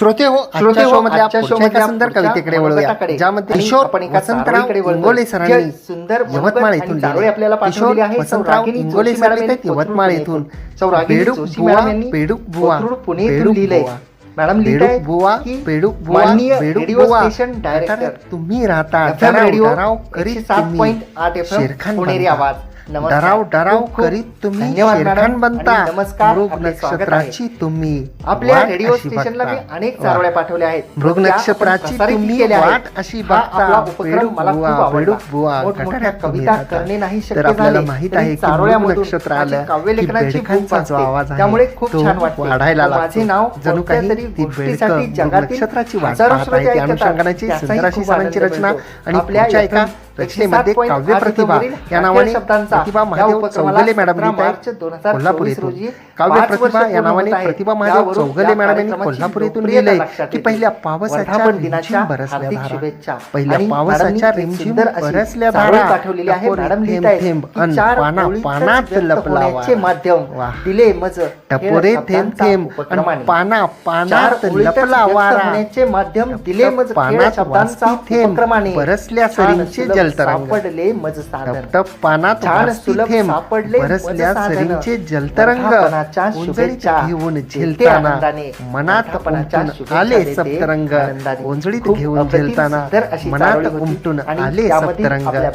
श्रोते हो श्रोते हो आजच्या हो, शो मध्ये सुंदर कवितेकडे वळूया ज्यामध्ये किशोर आपण एका वसंतराव इंगोले सरांनी सुंदर यवतमाळ येथून दारोळे आपल्याला पाठवलेली आहे. वसंतराव इंगोले सरांनी यवतमाळ येथून सौरागिनी जोशी मॅडम यांनी पेडूक बुवा पुणे येथून लिहिलंय मॅडम लिहिलंय बुवा पेडूक बुवा पेडूक बुवा. Station director. तुम्ही राहता रेडिओ करीत सात पॉईंट आठ एफ पुणेरी आवाज. डराव डराव करीत तुम्ही शेरखान बनता आणि नमस्कार, मृग नक्षत्राची तुम्ही आपल्या रेडिओ स्टेशनला मी अनेक पाठवल्या आहेत. मृग नक्षत्राची तुम्ही वाट अशी बघता. उपक्रम मला खूप बुवा, कविता करणे नाही शक्य झाले, माहीत आहे की नक्षत्र जो त्यामुळे खूप छान वाढायला माझे नाव जणू गोष्टीसाठी जगातील नक्षत्राची वाट पाहत आहे. त्या अनुषंगाने सणांची रचना आणि आपल्या एका रचनेमध्ये काव्य प्रतिभा या नावाने प्रतिभा महादेव चौगले मॅडम कोल्हापूर येथून. काव्य प्रतिभा या नावाने प्रतिभा महादेव चौगले मॅडम यांनी कोल्हापूर येथून लिहिलंय की पहिल्या पावसाच्या दिनाच्या बरसल्या पहिल्या पावसाच्या रिमझिम बरसल्या धारा पाना टपोरे थेंब थेंब पाना पानात लपला वारा. माध्यम दिले मज. पानात वास्ती थेंब बरसल्या सरींचे जल जलतरंग सापडले मज साधन. पानात छान सुलभ सापडले बरसल्या सरींचे जलतरंग. वर्धापनाच्या शुभेच्छा. घेऊन झेलते झेलताना. आनंदाने. मनात वर्धापनाच्या आले सप्तरंग. आनंदाने. घेऊन झेलताना. सुंदर मनात उमटून आणि आले सप्तरंग. आपल्या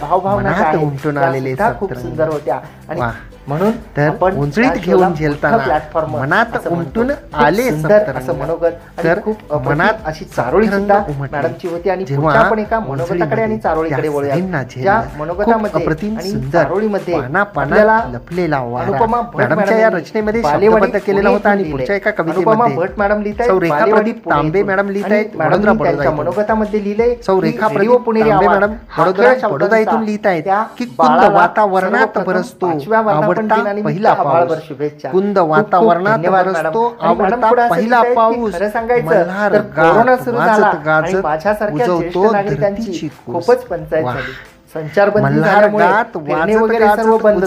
उमटून आलेले सुद्धा सुंदर होत्या. आणि म्हणून तर उंचळीत घेऊन झेलताना मनात उमटून आले सुंदर असं मनोगत तर खूप मनात अशी चारोळी सुद्धा मॅडमची होती आणि जेव्हा आपण एका मनोगताकडे आणि चारोळीकडे वळूया ज्या मनोगतामध्ये अप्रतिम सुंदर चारोळीमध्ये पानापानाला लपलेला अनुपमा मॅडमच्या या रचनेमध्ये शब्दबद्ध केलेला होता आणि पुढच्या एका कवितेमध्ये भट मॅडम लिहित सौ रेखा प्रदीप तांबे मॅडम लिहित आहेत वडोदरा मनोगतामध्ये लिहिले सौ रेखा प्रदीप पुणे मॅडम वडोदरा बडोदा इथून लिहित आहेत की कुंद वातावरणात बरसतो आवड वर्षापन पहिला कुंद वातावरणात आवडता पहिला पाऊस. सांगायचं खूपच पंचायत झाल्यामुळे सर्व बंद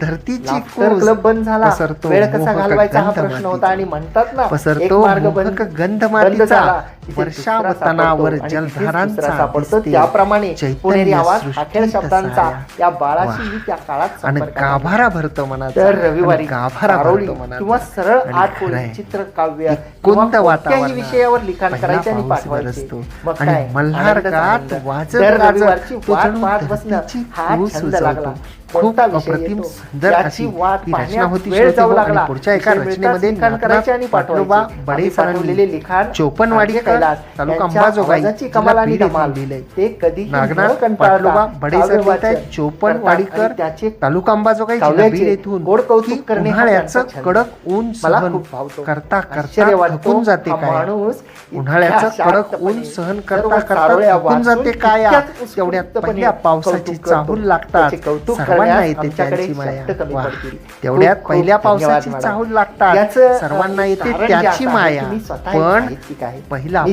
धरतीची क्लब बंद झाला. वेळ कसा घालवायचा हा प्रश्न होता आणि म्हणतात ना पसरतो मार्ग बंद गंध मार्ग झाला. वर्षावतनावर जलधारांचा सापडतो. त्याप्रमाणे पुणेरी आवाज अखेर शब्दांचा या बाळाशी मी त्या काळात आणि गाभारा भरतो म्हणा तर रविवारी गाभारा भरतो म्हणा किंवा सरळ आठ चित्र काव्य कोणत्या वातावरण विषयावर लिखाण करायचे आणि पाठवायचे. असतो काय? मल्हार गात वाजत रविवारची वाट पाहत बसणं हा छंद लागला. खूप अप्रतिम सुंदर अशी वाट रचना होती पुढच्या एका रचनेमध्ये करायचे आणि पाठोबा बडे पाठवलेले लिखाण चोपनवाडी कैलास तालुका अंबाजोगाई कमाल आणि धमाल ते कधी नागनाथ पाठोबा बडे सर चोपनवाडीकर त्याचे तालुका अंबाजोगाई जिल्हा येथून गोड कौतुक करणे उन्हाळ्याचं कडक ऊन मला करता करता थकून जाते काय? उन्हाळ्याचं कडक ऊन सहन करता करता थकून जाते काय? एवढ्यात पहिल्या पावसाची चाहूल लागतात. सर्वांना येते त्यांची माया. तेवढ्यात पहिल्या पावसाची चाहूल लागतात. सर्वांना येते त्याची माया. पण पहिला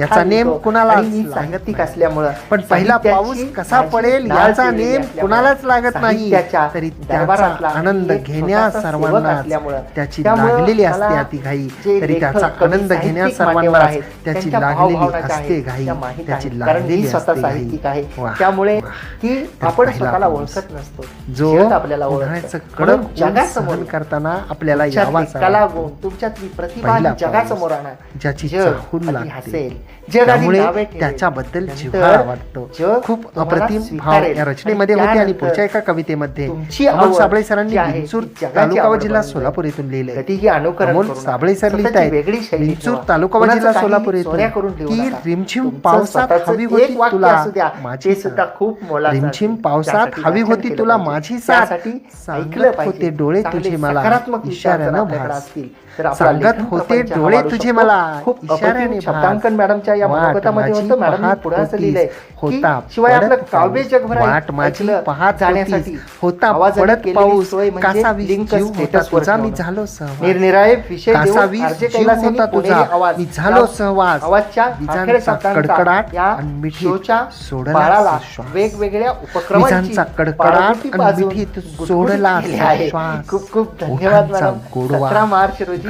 याचा नेम कुणाला सांगतिक असल्यामुळं पण पहिला पाऊस कसा पडेल याचा नेम कुणालाच लागत नाही. तरी त्याचा आनंद घेण्यास सर्वांना त्याची लागलेली असते अति घाई. तरी त्याचा आनंद घेण्यास सर्वांना आहे त्याची लागलेली असते घाई. त्याची लागलेली असते आहे. त्यामुळे ती आपण स्वतःला ओळखत नसतो. जो आपल्याला करताना आपल्याला कला गुण तुमच्यातली प्रतिभा जगासमोर त्याच्याबद्दल वाटतो. खूप अप्रतिम भाव या रचनेमध्ये होते आणि पुढच्या एका कवितेमध्ये अमोल साबळे सरांनी तालुका जिल्हा सोलापूर येथून लिहिले ही अनुकरण साबळे सर लिहित आहे विंचूर तालुका जिल्हा सोलापूर येथून. रिमझिम पावसात हवी होती तुला माझी सुद्धा खूप रिमझिम भीषण पावसात हवी होती तुला माझी साथ. ऐकलं होते डोळे तुझे मला. इशाऱ्यानं असतील सांगत होते डोळे तुझे. मला खूप. शब्दांकन मॅडमच्या या मनोगतामध्ये होतं पाहत पुढे असं. लिहिलंय होता शिवाय आपलं काव्य पाऊस. जगभर आहे. वाट माझी ऐकलं पाहत जाण्यासाठी. होता पडत पाऊस म्हणजे कासा लिंक स्टेटसवर तुझा मी. झालो सहवास निरनिराळे विषय कासा वीस जीव होता तुझा मी झालो सहवास आवाजच्या विजांचा कडकडाट या शोच्या सोडला. वेगवेगळ्या उपक्रमांची कडकडाट आणि मिठीत सोडला. श्वास. खूप खूप धन्यवाद मॅडम. सतरा मार्च रोजी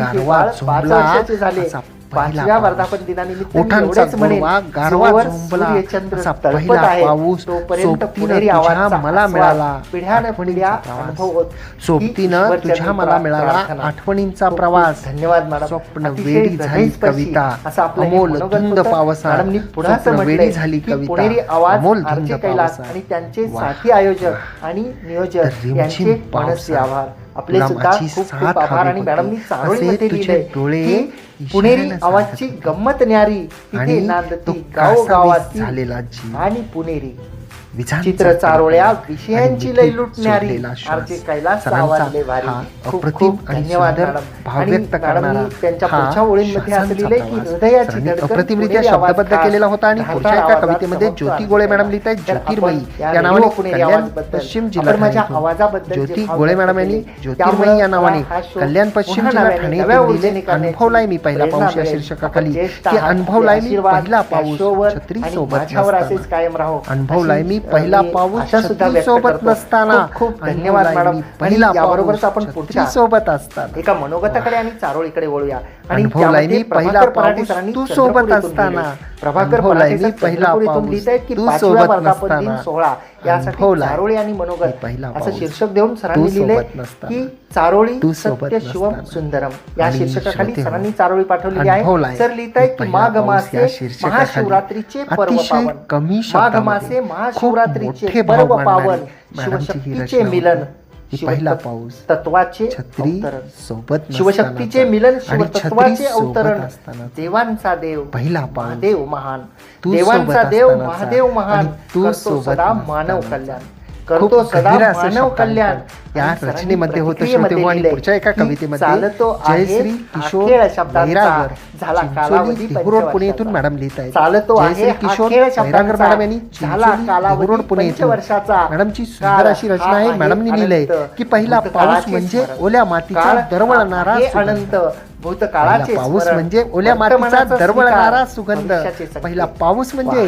सोबतीनं तुझ्या मला मिळाला. आठवणींचा प्रवास. धन्यवाद स्वप्न अतिशय झाली कविता. असं आपलं हे अमोल धुंद पावसा मॅडमनी पुढं झाली पुणेरी कविता. आवाज अमोल धुंद कैलास आणि त्यांचे वाह, साथी आयोजक आणि नियोजक रिमझिम यांचे पावसाळा. आभार. आपले सुद्धा खूप खूप आभार आणि मॅडम मी मते लिहिले डोळे पुणेरी आवाजची गंमत न्यारी. तिथे नांदती गावोगावात झालेला आणि पुणेरी. चित्र चारोळ्या विषयांची लय लुटणारी आरचे कैलास सावरले वारी. खूप खूप धन्यवाद भाव करणारा त्यांच्या पुढच्या ओळींमध्ये असलेले की हृदयाची धडकन अप्रतिमरित्या शब्दबद्ध केलेला होता आणि पुढच्या एका कवितेमध्ये ज्योती गोळे मॅडम लिहित आहेत ज्योतिर्मयी या नावाने कल्याण पश्चिम जिल्हा माझ्या आवाजाबद्दल ज्योती गोळे मॅडम यांनी ज्योतिर्मयी या नावाने कल्याण पश्चिम जिल्हा ठाणे लिहिले अनुभवलाय मी पहिला पाऊस या शीर्षकाखाली. की अनुभवलाय मी पहिला पाऊस छत्री सोबत असेच कायम राहो अनुभवलाय मी पहिला पाऊस सोबत नसताना. खूप धन्यवाद मॅडम. पहिला बरोबरच आपण पुढच्या सोबत असताना. एका मनोगताकडे आणि चारोळीकडे वळूया. आणि त्यामध्ये पहिला पाऊस तू सोबत असताना. प्रभाकर पराठे पहिला पाऊस तू सोबत असताना सोहळा. यासाठी चारोळी आणि मनोगत असं शीर्षक देऊन सरांनी लिहिले की चारोळी सत्य शिवम सुंदरम. या शीर्षकाखाली सरांनी चारोळी पाठवलेली आहे. सर लिहिताय की माघ मासे महाशिवरात्रीचे पर्व पावन. कमी माघ महाशिवरात्रीचे पर्व पावन. शिवशक्तीचे मिलन. पहिला पाऊस. तत्वाचे छत्री सोबत शिवशक्तीचे मिलन शिवतत्वाचे अवतरण. देवांचा देव. पहिला पाऊस. देव महान. देवांचा देव महादेव महान. तू सदा मानव कल्याण. करतो सदा मानव कल्याण. या रचनेमध्ये होत आणि पुढच्या एका कवितेमध्ये किशोर झाला कालावधी पुणे येथून मॅडम लिहित चालतो आहे किशोर वैरागर मॅडम यांनी झाला कालावधी पुणे येथून वर्षाचा मॅडमची सुंदर अशी रचना आहे. मॅडमनी लिहिलंय की म्हणजे म्हणजे पहिला पाऊस म्हणजे ओल्या मातीचा दरवळणारा अनंत. भूतकाळाचे पाऊस म्हणजे ओल्या मातीचा दरवळणारा सुगंध. पहिला पाऊस म्हणजे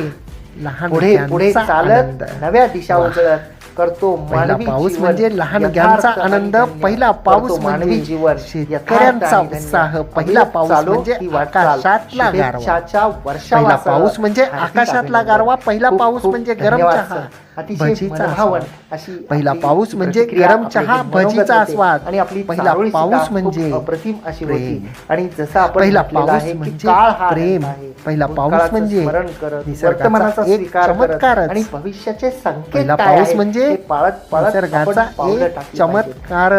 लहान पुढे पुढे चालत नव्या दिशा उचलत करतो मानवी पाऊस म्हणजे लहान घ्यांचा आनंद पहिला पाऊस मानवी म्हणजे जीवन शेतकऱ्यांचा उत्साह म्हणजे पहिला पाऊस म्हणजे आकाशातला गारवा. पाऊस म्हणजे आकाशातला गारवा पहिला पाऊस म्हणजे गरम चहा. पहिला पाऊस म्हणजे गरम चहा भजीचा आस्वाद. आणि आपली पहिला पाऊस म्हणजे अप्रतिम अशी होती. आणि जसा आपण पहिला पाऊस म्हणजे काळ हा प्रेम. पहिला पाऊस म्हणजे निसर्गाचा एक चमत्कार आणि भविष्याचे संकेत पहिला म्हणजे पाऊस म्हणजे पाळत पाळत निसर्गाचा एक चमत्कार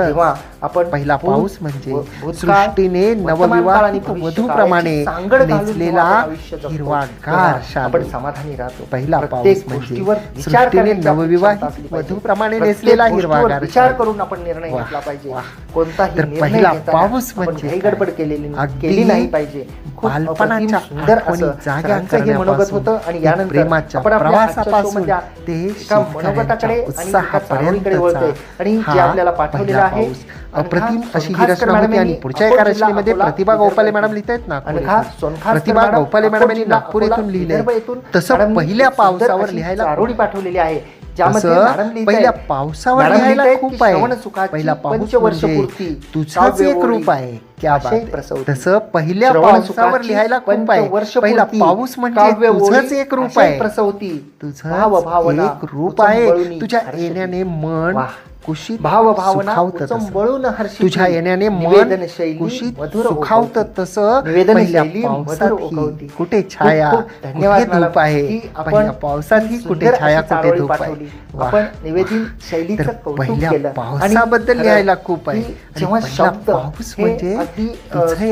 आपण पहिला पाऊस म्हणजे सृष्टीने नवविवाह आणि वधूप्रमाणे नेसलेला हिरवागार शाल आपण समाधानी राहतो. पहिला पाऊस म्हणजे सृष्टीने आणि नवविवाहित वधूप्रमाणे नेसलेला हिरवागार. विचार करून आपण निर्णय घेतला पाहिजे. कोणताही निर्णय पाऊस म्हणजे गडबड केलेली केली नाही पाहिजे. बालपणाच्या सुंदर असं जागांचं हे मनोगत होतं आणि यानंतर प्रवासापासून ते एका मनोगताकडे आणि जे आपल्याला पाठवलेलं आहे अप्रतिम अशी ही रचना होती आणि पुढच्या एका रचनेमध्ये प्रतिभा गोपाले मॅडम लिहितायत ना प्रतिभा गोपाले मॅडम यांनी नागपूर येथून. लिहिले तसं पहिल्या पावसावर लिहायला पाठवलेली आहे. ज्यामध्ये पहिल्या पावसावर खूप आहे. पहिला पाऊस पंचवर्षपूर्ती म्हणजे तुझाच एक रूप आहे. क्या तसं पहिल्या श्रवण पावसावर लिहायला खूप पंचवर्षपूर्ती. आहे पहिला पाऊस म्हणजे तुझंच एक रूप आहे. प्रसवती. तुझा भाव एक रूप आहे. तुझ्या हर्षणी. येण्याने मन कुशी भाव भावना तुझ्या येण्याने मन कुशीत सुखावत तसं कुठे छाया? धन्यवाद धूप आहे? आपण पावसात ही कुठे छाया कुठे धूप आहे? आपण निवेदन शैली पहिल्या पावसाबद्दल लिहायला खूप आहे. जेव्हा शब्द पाऊस म्हणजे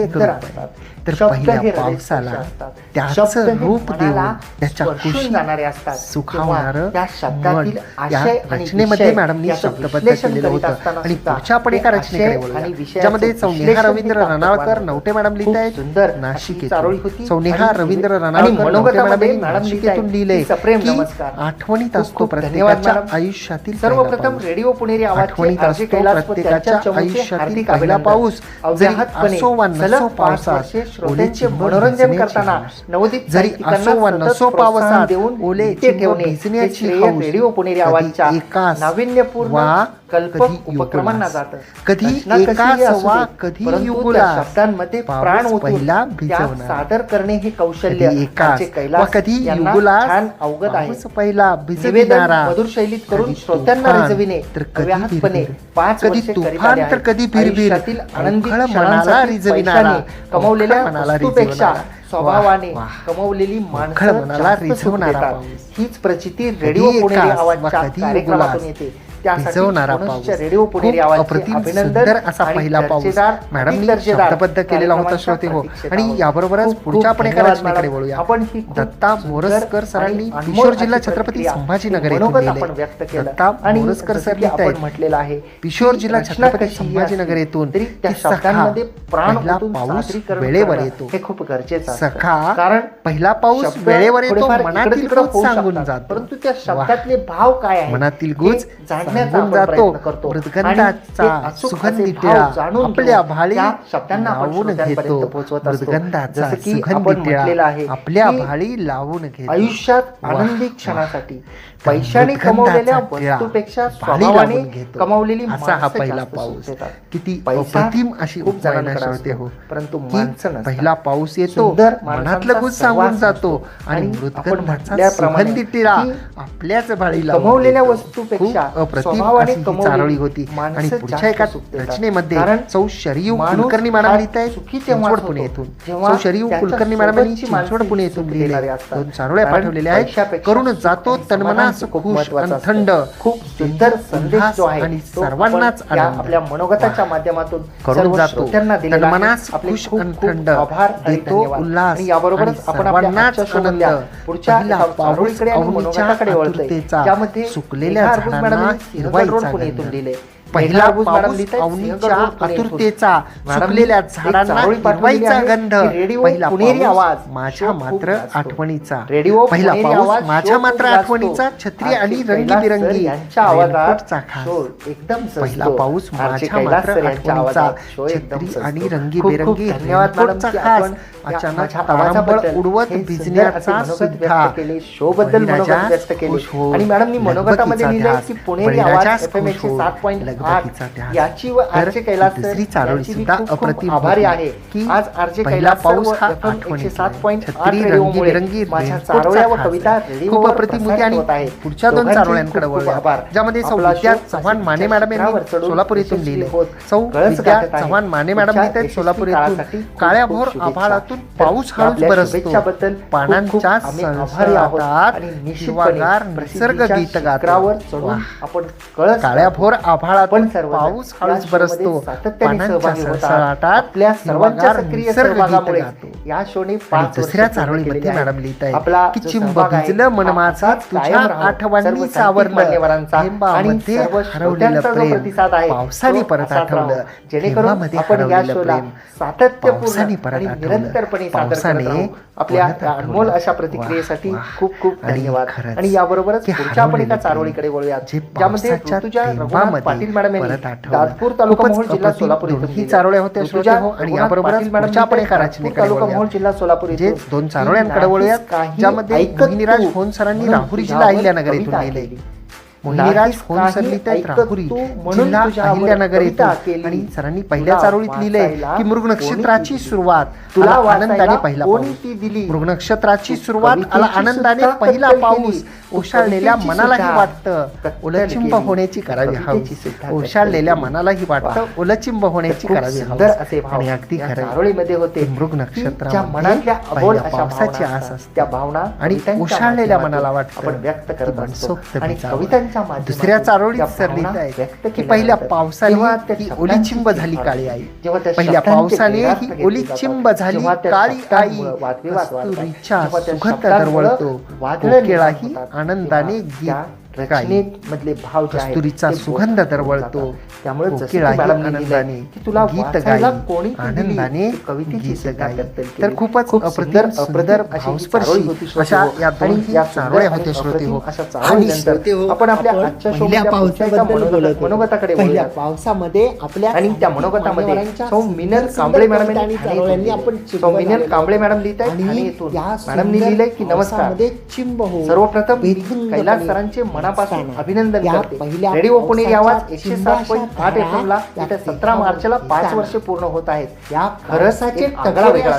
एक रूप तर पहिल्या पावसाला त्याच रूप देऊन त्याच्या खुशी सुखावणार या रचनेमध्ये मॅडमनी शब्दबद्ध केलेलं होतं. आणि पुढच्या पण एका रचनेकडे ज्यामध्ये सौनेहा रवींद्र रणावकर नवटे मॅडम लिहित आहेत सुंदर नाशिक सौनेहा रवींद्र रणावकर मॅडम नाशिकेतून लिहिले की आठवणीत असतो प्रत्येकाच्या आयुष्यातील सर्वप्रथम रेडिओ पुणेरी आठवणीत असतो प्रत्येकाच्या आयुष्यातील पहिला पाऊस. जरी असो वा नसो पावसात श्रोत्यांचे मनोरंजन करताना नवोदित जरी असो नसो पावसा देऊन ओले ठेवणे रेडिओ पुणेरी आवाजच्या नाविन्यपूर्ण उपक्रमांना जात. कधी कधी शब्दांमध्ये प्राण पहिला सादर करणे हे कौशल्य कधी अवगत आहे. पहिला मधुर शैलीत करून श्रोत्यांना रिजविणे तर कधीपणे पाच कधी तुफान तर कधी भिरभिरातील आनंदी मनाला रिजविणार. कमवलेल्या मनाला स्वभावाने कमवलेली माणसं मनाला रिझवणार हीच प्रचिती रेडिओ पुणे आवाजच्या कार्यक्रमातून येते. आणि हो. याबरोबरच पुढच्या आपण एका रचनेकडे वळूया. आपण दत्ता मोरसकर सरांनी किशोर जिल्हा छत्रपती संभाजीनगर येथून दत्ता मोरसकर सर लिहित म्हटलेलं आहे किशोर जिल्हा छत्रपती संभाजीनगर येथून शब्दांमध्ये प्राण पाऊस वेळेवर येतो. हे खूप गरजेचं सखा कारण पहिला पाऊस वेळेवर येतो मनातील सांगून जात. परंतु त्या शब्दातले भाव काय मनातील गुज जाणून जातो. मृदगंधाचा आपल्या भाळी शब्दांना घेतो. मृदगंधाचा आपल्या भाळी लावून घेतो. आयुष्यात आनंदी क्षणासाठी पैशाने कमवलेल्या वस्तूपेक्षा स्वभावाने कमवलेली असा हा पहिला पाऊस. किती अप्रतिम अशी उपजायना होते हो. परंतु पहिला पाऊस येतो मनातलं गुज सांगून जातो. आणि मृदगंधाचा सुगंधी टिळा आपल्याच भाळी लावलेल्या वस्तूपेक्षा प्रतिम अशी चारोळी होती. आणि पुढच्या एका रचनेमध्ये सौ शरीव कुलकर्णी पुणे येथून. सौ शरीव कुलकर्णी पुणे येथून लिहिलेले दोन चारोळ्या पाठवलेल्या आहेत. करून जातो तन्मनास थंड खूप सुंदर संदेश जो आहे आणि सर्वांनाच आपल्या मनोगताच्या माध्यमातून करून जातो. तन्मनास खुश थंड देतो उल्हास याबरोबरच आपण आनंद. पुढच्या आणि मनोगताकडे त्यामध्ये सुकलेल्या झाडांना सिंहगड रोड पुणे येथून दिले पहिला पाऊस आतुरतेचा सुकलेल्या झाडांना हिरवाईचा गंध. पहिला पुणेरी आवाज. माझ्या मात्र आठवणीचा. रेडिओ पहिला पाऊस माझ्या मात्र आठवणीचा. छत्री आणि रंगीबिरंगी. यांच्या आवाजाचा खास एकदम पहिला पाऊस माझ्या मात्र आठवणीचा. छत्री आणि रंगीबिरंगी रेनकोटचा खास अचानक उडवत भिजण्याचा सुद्धा शो बद्दल व्यक्त केली. हो. आणि मॅडम मी मनोगतामध्ये लिहिलं की आवाज एकशे हो. सात पॉईंट याची व कैलास चारोळी सुद्धा अप्रतिम आभारी आहे. की आज कैलास पाऊस हा सात पॉईंट माझ्या चारोळ्या व कविता खूप अप्रतिम होती आणि पुढच्या दोन चारोळ्यांकडे वळले आभार. ज्यामध्ये चव्हाण माने मॅडम यांनी सोलापूर येथून लिहिले. सौ विद्या चव्हाण माने मॅडम सोलापूर येथून काळ्या भोर आभाळातून पाऊस हळूच बरसतो. पानांच्या संसारात हिवागार निसर्ग गीत गात. आपण काळ्या भोर आभाळात आपण सर्व पाऊस हळूच बरसतो. सातत्याने सहभागी होतात. आपल्या सर्वांच्या सक्रिय सहभागामुळे या शोने पाच दुसऱ्या चारोळीमध्ये मॅडम लिहित आहे आपला की चिंब भिजलं मनमाचा तुझ्या आठवणी सावरला. आणि सर्व हरवलेलं प्रतिसाद पावसाने परत आठवलं. जेणेकरून आपण या शोला सातत्यपूर्ण परत निरंतरपणे पावसाने आपल्या अनमोल अशा प्रतिक्रियेसाठी खूप खूप धन्यवाद. आणि याबरोबरच पुढच्या आपण एका चारोळीकडे वळूयात ज्यामध्ये तुझ्या रघुनाथ पाटील मॅडम यांनी दादपूर तालुका जिल्हा सोलापूर ही चारोळ्या होत्या हो, आणि याबरोबरच मॅडमच्या आपण एका रचनेकडे समोर जिल्हा सोलापूर म्हणजे इथे दोन चारोळ्यांकडे वळूयात ज्यामध्ये ऐकत निराश फोन सरांनी राहुरीशीला अहिल्यानगर येथून आलेली मुनिराज होम सर्लितायत राहुरी जिल्हा अहिल्यानगर येतो आणि सरांनी पहिल्या चारोळीत लिहिलंय की मृग नक्षत्राची सुरुवात. तुला आनंदाने पहिला दिली? मृग नक्षत्राची सुरुवात आला आनंदाने पहिला पाऊस. ओशाळलेल्या मनालाही वाटतं. ओलचिंब होण्याची करावी हवी. ओशाळलेल्या मनालाही वाटत. ओलचिंब होण्याची करावी हवी. आणि अगदी खरं होते मृग नक्षत्र मनातल्या पावसाची आस असते. त्या भावना आणि ओशाळलेल्या मनाला वाटतं. व्यक्त करत आणि कवितांच्या कवितेच्या दुसऱ्या चारोळीत सरली की पहिल्या पावसाने ही ओली चिंब झाली काळी आई. पहिल्या पावसाने ही ओली चिंब झाली काळी आई कस्तुरीच्या सुखत दरवळतो कोकिळाही आनंदाने गीत वाचायला गाई. कोणी ती दिली, आनंदाने ती कवितेची गीत सुद्धा गाई. कत्तल तर. खूपच सुंदर अप्रतिम अशी ही होती. या दोन्ही चारोळ्या श्रोते अप्रतिम हो. आणि श्रोते हो, आपण आपल्या आजच्या होतो. मनोगताकडे बोलूया. पावसामध्ये आपल्या आणि त्या मनोगतामध्ये सौ मिनल कांबळे मॅडम आणि आपण सौ मिनल कांबळे. मॅडम लिहित आहेत आणि मॅडमनी लिहिलंय की नमस्कार हो सर्वप्रथम कैलास सरांचे मनाला मनापासून अभिनंदन करते. रेडिओ पुणेरी आवाज एकशे सात पॉईंट आठ एफ ला. येत्या सतरा मार्चला पाच वर्ष पूर्ण होत आहेत. या आगळा टपोरे वेगळा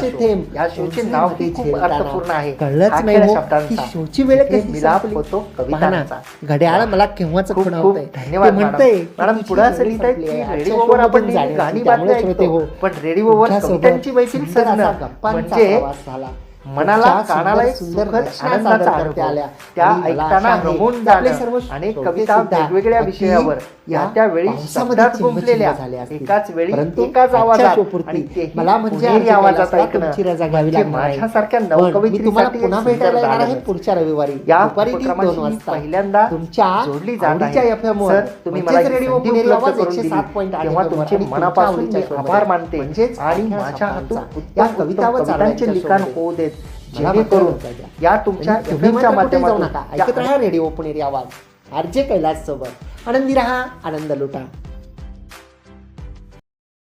या शोचे नाव उंचीमध्ये खूप अर्थपूर्ण आहे. कळलंच हा नाही हो शोची वेळ हे मिलाप. होतो कवितांचा. घड्याळ मला केव्हाच खूप. खूप धन्यवाद म्हणतंय मॅडम पुढे असं संपली की रेडिओवर आपण गाणी बातम्या ऐकतो हो. पण रेडिओवर कवितांची मैफिल सजणं म्हणजे. मनाला कानाला एक सुंदर आनंदाचा अनुभव आल्या. त्या ऐकताना रमून की आपले सर्व जाणं आणि श्रोते कविता वेगवेगळ्या विषयावर या त्यावेळी शब्दात चिंब गुंफलेल्या चिंब झाले असतील. एकाच वेळी एकाच आवाजात आणि मला म्हणजे आवाजात ऐकणं तुमची रजा घ्यावी म्हणजे. माझ्यासारख्या नवकवित्रीसाठी पुन्हा भेटायला येणार आहे. पुढच्या रविवारी या पहिल्यांदा तुमच्या जोडली जात आहे. सर, तुम्ही मला रेडिओ पुणेरी आवाज करून 107.8 दिली. तेव्हा FM वर तुमचे मनापासून. आभार मानते आणि माझ्या हातून या उत्तम कविता व कवितांचे चारोळ्यांच्या लिखाण. होऊ देत जेणेकरून. या तुमच्या कुठेही जाऊ माध्यमातून ऐकत राहा रेडिओ पुणेरी आवाज. आरजे कैलास सोबत आनंदी राहा आनंद लुटा.